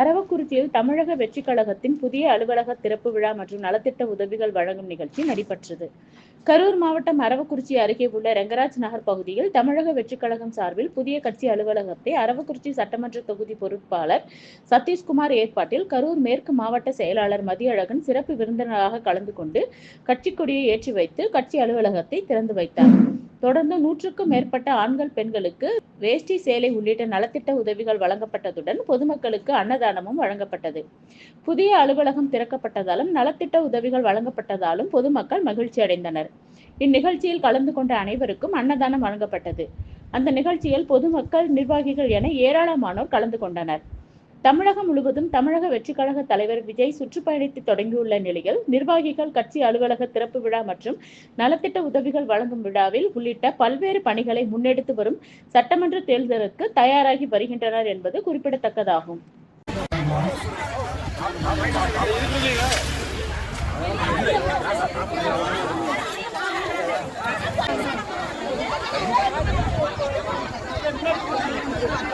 அரவக்குறிச்சியில் தமிழக வெற்றிக் கழகத்தின் புதிய அலுவலக திறப்பு விழா மற்றும் நலத்திட்ட உதவிகள் வழங்கும் நிகழ்ச்சி நடைபெற்றது. கரூர் மாவட்டம் அரவக்குறிச்சி அருகே உள்ள ரெங்கராஜ் நகர் பகுதியில் தமிழக வெற்றிக் கழகம் சார்பில் புதிய கட்சி அலுவலகத்தை அரவக்குறிச்சி சட்டமன்ற தொகுதி பொறுப்பாளர் சதீஷ்குமார் ஏற்பாட்டில் கரூர் மேற்கு மாவட்ட செயலாளர் மதியழகன் சிறப்பு விருந்தினராக கலந்து கொண்டு கட்சி கொடியை ஏற்றி வைத்து கட்சி அலுவலகத்தை திறந்து வைத்தார். தொடர்ந்து நூற்றுக்கும் மேற்பட்ட ஆண்கள் பெண்களுக்கு வேஷ்டி சேலை உள்ளிட்ட நலத்திட்ட உதவிகள் வழங்கப்பட்டதுடன் பொதுமக்களுக்கு அன்னதானமும் வழங்கப்பட்டது. புதிய அலுவலகம் திறக்கப்பட்டதாலும் நலத்திட்ட உதவிகள் வழங்கப்பட்டதாலும் பொதுமக்கள் மகிழ்ச்சி அடைந்தனர். இந்நிகழ்ச்சியில் கலந்து கொண்ட அனைவருக்கும் அன்னதானம் வழங்கப்பட்டது. அந்த நிகழ்ச்சியில் பொதுமக்கள் நிர்வாகிகள் என ஏராளமானோர் கலந்து கொண்டனர். தமிழகம் முழுவதும் தமிழக வெற்றிக் கழக தலைவர் விஜய் சுற்றுப்பயணத்தை தொடங்கியுள்ள நிலையில் நிர்வாகிகள் கட்சி அலுவலக திறப்பு விழா மற்றும் நலத்திட்ட உதவிகள் வழங்கும் விழாவில் உள்ளிட்ட பல்வேறு பணிகளை முன்னெடுத்து வரும் சட்டமன்ற தேர்தலுக்கு தயாராகி வருகின்றனர் என்பது குறிப்பிடத்தக்கதாகும். Thank